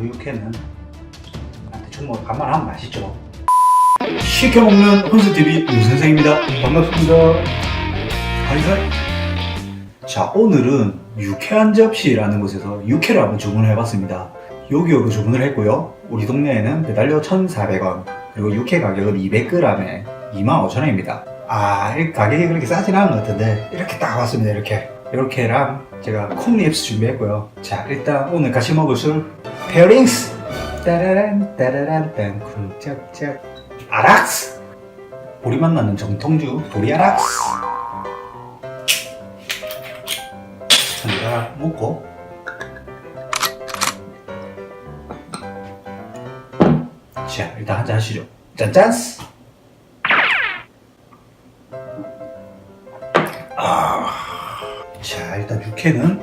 한우 육회는 대충 뭐 간만 하면 맛있죠. 시켜 먹는 혼수TV 윤 선생입니다. 반갑습니다. 하이하이. 자, 오늘은 유쾌한 접시라는 곳에서 육회를 한번 주문을 해봤습니다. 요기요로 주문을 했고요. 우리 동네에는 배달료 1,400원, 그리고 육회 가격은 200g에 25,000원입니다. 아, 이 가격이 그렇게 싸진 않은 것 같은데, 이렇게 딱 왔습니다, 이렇게. 이렇게랑 제가 콩립스 준비했고요. 자, 일단 오늘 같이 먹을 술, 페어링스! 따라란, 따라란, 딴, 쿵짝짝. 아락스! 보리맛 나는 정통주, 보리아락스! 자, 먹고. 자, 일단 한잔 하시죠. 짠짠스! 아, 자, 일단 육회는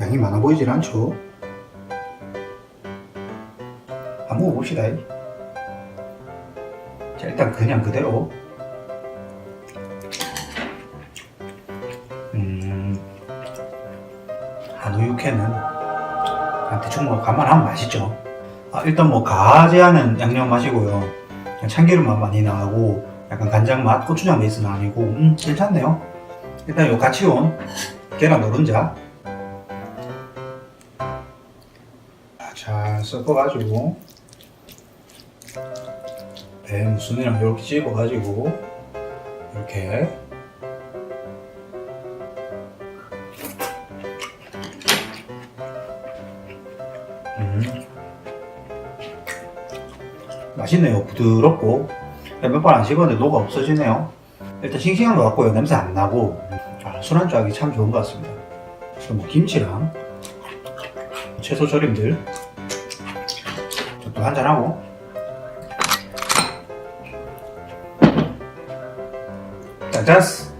양이 많아 보이질 않죠? 한번 먹어봅시다. 자, 일단 그냥 그대로. 음, 한우 육회는 대충 뭐 간만 하면 맛있죠. 아, 일단 뭐 가지하는 양념 맛이고요. 참기름 맛 많이 나고 약간 간장 맛, 고추장 베이스는 아니고 음 괜찮네요. 일단 요 같이 온 계란 노른자 잘 섞어가지고 배 무순이랑 이렇게 찝어가지고 이렇게 음. 맛있네요. 부드럽고 몇 번안 씹었는데 녹아 없어지네요. 일단 싱싱한 것 같고요. 냄새 안 나고 아, 술안주 하기 참 좋은 것 같습니다. 뭐 김치랑 채소 절임들 또 한잔하고 짜자스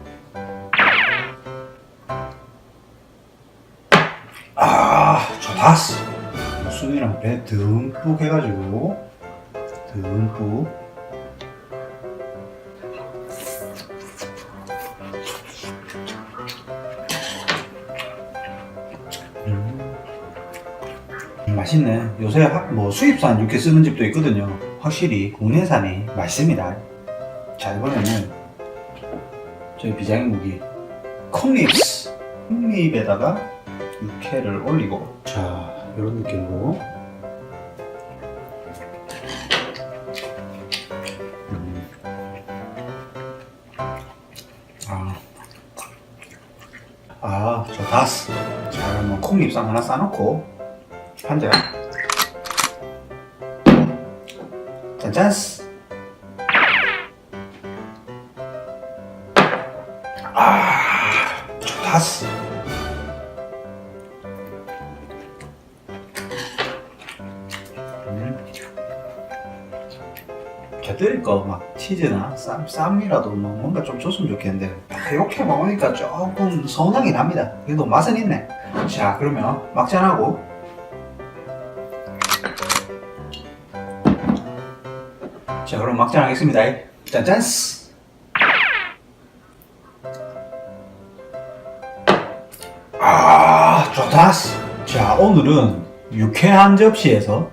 아 좋다스 순이랑 배 듬뿍 해가지고 듬뿍 음. 음, 맛있네. 요새 하- 뭐 수입산 육회 쓰는 집도 있거든요. 확실히 국내산이 맛있습니다. 자 이번에는 저희 비장의 무기 콩립스 콩립에다가 육회를 올리고 자 이런 느낌으로 음. 아, 아 좋다. 자 그러면 콩립쌈 하나 싸놓고 한 잔. 짠짠스. 아, 좋다스. 음. 곁들일 거 막 치즈나 쌈, 쌈이라도 뭐 뭔가 좀 줬으면 좋겠는데 아, 이렇게 먹으니까 조금 서운하긴 합니다. 그래도 맛은 있네. 자 그러면 막잔하고 자 그럼 막잔 하겠습니다. 짠짠스. 아 좋다스. 자 오늘은 육회한 접시에서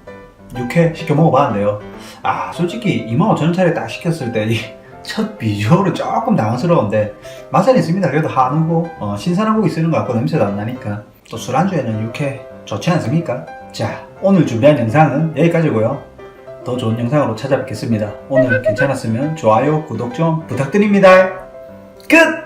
육회 시켜 먹어봤는데요. 아 솔직히 25,000원짜리 딱 시켰을 때첫 비주얼은 조금 당황스러운데 맛은 있습니다. 그래도 한우고 어, 신선한 고기 쓰는 것 같고 냄새도 안 나니까 또 술안주에는 육회 좋지 않습니까? 자 오늘 준비한 영상은 여기까지고요. 더 좋은 영상으로 찾아뵙겠습니다. 오늘 괜찮았으면 좋아요, 구독 좀 부탁드립니다. 끝!